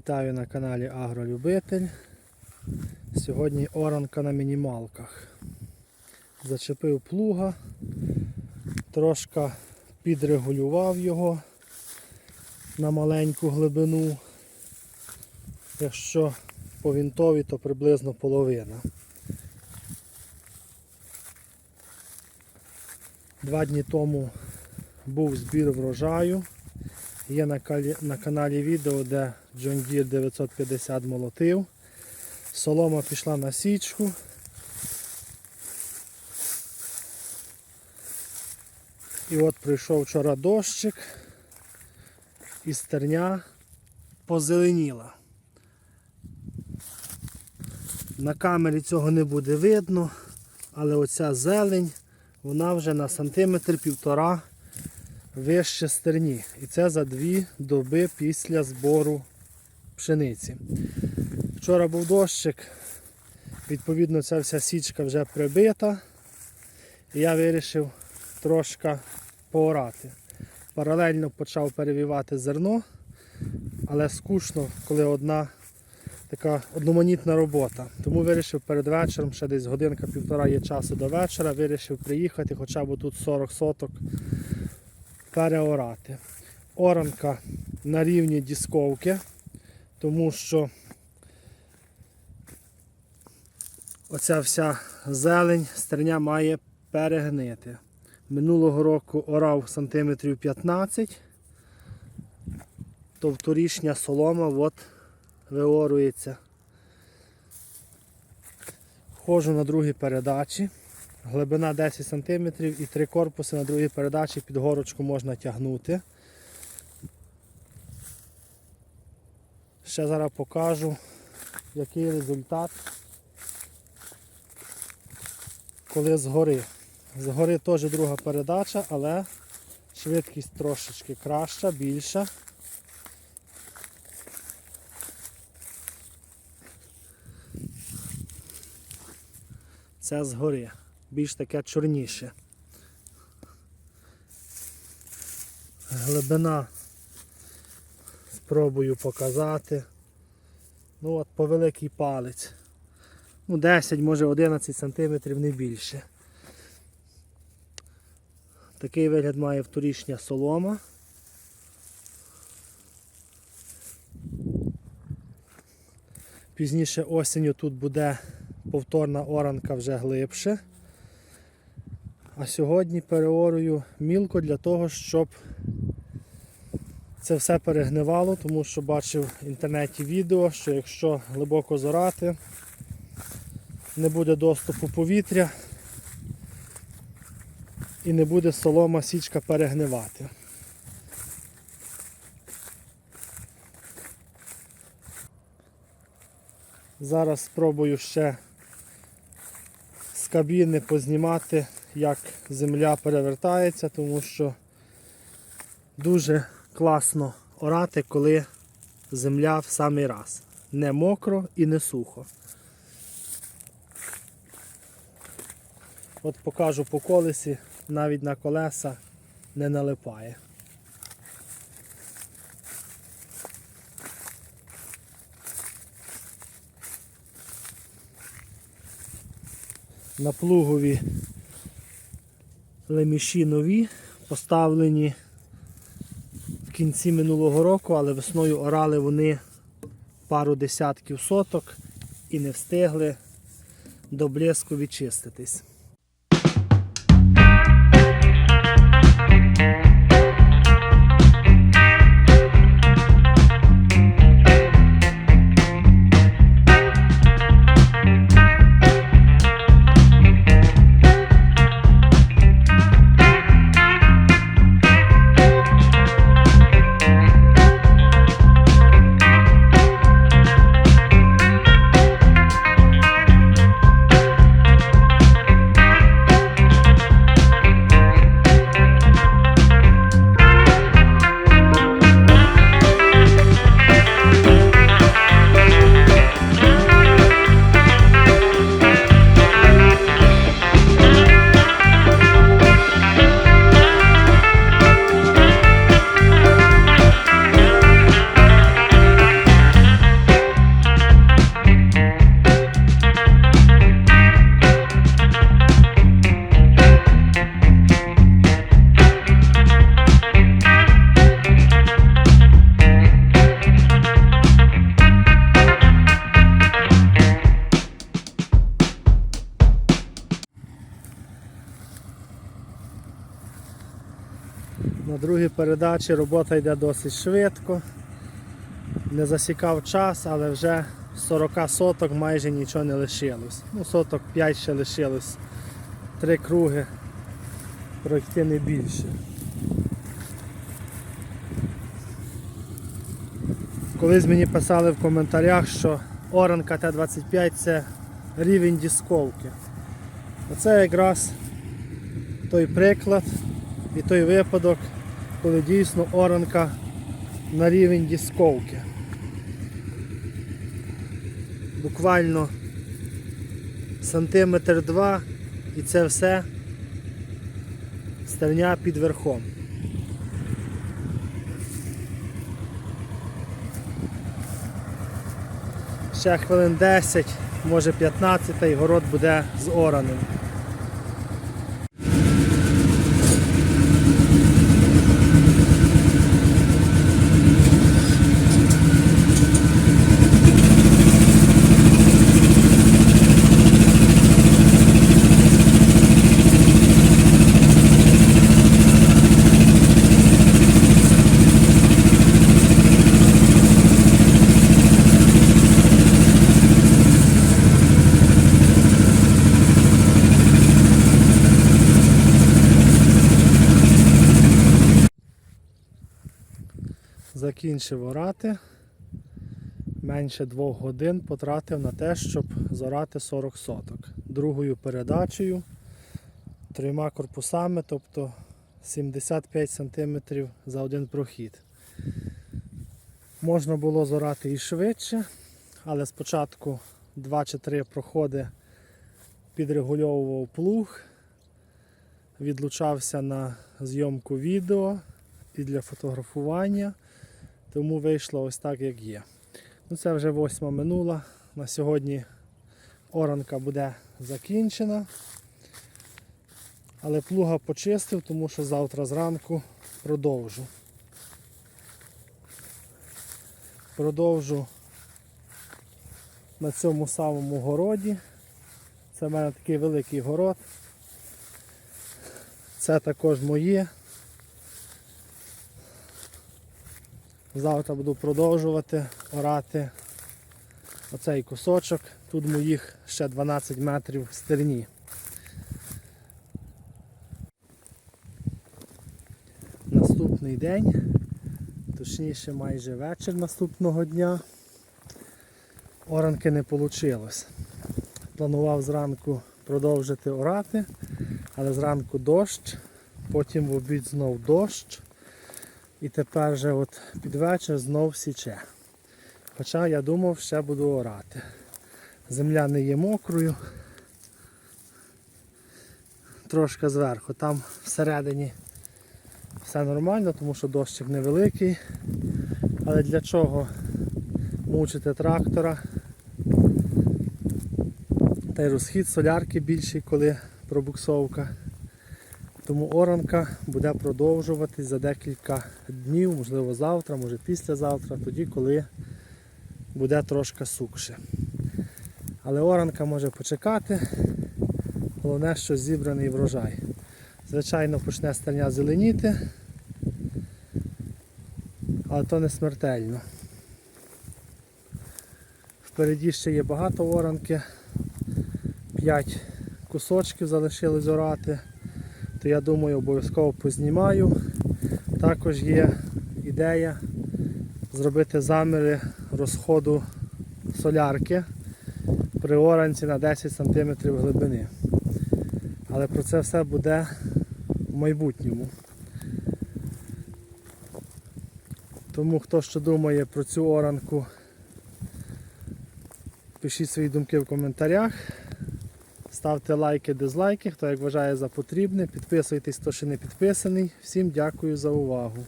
Вітаю на каналі Агролюбитель. Сьогодні оранка на мінімалках. Зачепив плуга, трошки підрегулював його на маленьку глибину. Якщо по вінтові, то приблизно половина. Два дні тому був збір врожаю. Є на, калі- на каналі відео, де John Deere 950 молотив. Солома пішла на січку. І от прийшов вчора дощик, і стерня позеленіла. На камері цього не буде видно, але оця зелень, вона вже на сантиметр півтора вище стерні. І це за дві доби після збору пшениці. Вчора був дощик, відповідно, ця вся січка вже прибита. І я вирішив трошки поорати. Паралельно почав перевівати зерно, але скучно, коли одна така одноманітна робота. Тому вирішив перед вечором, ще десь годинка-півтора є часу до вечора, вирішив приїхати, хоча б тут 40 соток переорати. Оранка на рівні дісковки, тому що оця вся зелень стерня має перегнити. Минулого року орав сантиметрів 15, то вторішня солома от виорується. Ходжу на другій передачі. Глибина 10 см і три корпуси на другій передачі під горочку можна тягнути. Ще зараз покажу, який результат, коли згори. Згори теж друга передача, але швидкість трошечки краща, більша. Це згори більш таке чорніше. Глибина спробую показати. Ну от по великий палець. Ну 10, може 11 сантиметрів не більше. Такий вигляд має вторічня солома. Пізніше осінню тут буде повторна оранка вже глибше. А сьогодні переорую мілко для того, щоб це все перегнивало, тому що бачив в інтернеті відео, що якщо глибоко зорати, не буде доступу повітря і не буде солома січка перегнивати. Зараз спробую ще з кабіни познімати, як земля перевертається, тому що дуже класно орати, коли земля в самий раз. Не мокро і не сухо. От покажу по колесі, навіть на колеса не налипає. На плугові леміші нові, поставлені в кінці минулого року, але весною орали вони пару десятків соток і не встигли до блеску відчиститись. Другій передачі робота йде досить швидко. Не засікав час, але вже з 40 соток майже нічого не лишилось. Ну, соток 5 ще лишилось. Три круги пройти не більше. Колись мені писали в коментарях, що оранка Т-25 це рівень дісковки. Оце якраз той приклад і той випадок, коли дійсно оранка на рівень дісковки. Буквально сантиметр два і це все стерня під верхом. Ще хвилин 10, може 15 і город буде зораним. Закінчив орати. Менше двох годин потратив на те, щоб зорати 40 соток. Другою передачею, трьома корпусами, тобто 75 см за один прохід. Можна було зорати і швидше, але спочатку 2 чи 3 проходи підрегульовував плуг, відлучався на зйомку відео і для фотографування. Тому вийшло ось так, як є. Ну, це вже восьма минула. На сьогодні оранка буде закінчена. Але плуга почистив, тому що завтра зранку продовжу. Продовжу на цьому самому городі. Це в мене такий великий город. Це також моє. Завтра буду продовжувати орати оцей кусочок. Тут моїх ще 12 метрів в стерні. Наступний день, точніше майже вечір наступного дня. Оранки не вийшло. Планував зранку продовжити орати, але зранку дощ, потім в обід знов дощ. І тепер же от під вечір знов січе. Хоча я думав, ще буду орати. Земля не є мокрою. Трошки зверху. Там всередині все нормально, тому що дощик невеликий. Але для чого мучити трактора? Та й розхід солярки більший, коли пробуксовка. Тому оранка буде продовжуватись за декілька днів, можливо завтра, може післязавтра, тоді, коли буде трошки сукше. Але оранка може почекати. Головне, що зібраний врожай. Звичайно, почне стерня зеленіти, але то не смертельно. Впереді ще є багато оранки, 5 кусочків залишилось орати то я думаю обов'язково познімаю. Також є ідея зробити заміри розходу солярки при оранці на 10 см глибини. Але про це все буде в майбутньому. Тому хто що думає про цю оранку, пишіть свої думки в коментарях. Ставте лайки, дизлайки, хто як вважає за потрібне. Підписуйтесь, хто ще не підписаний. Всім дякую за увагу.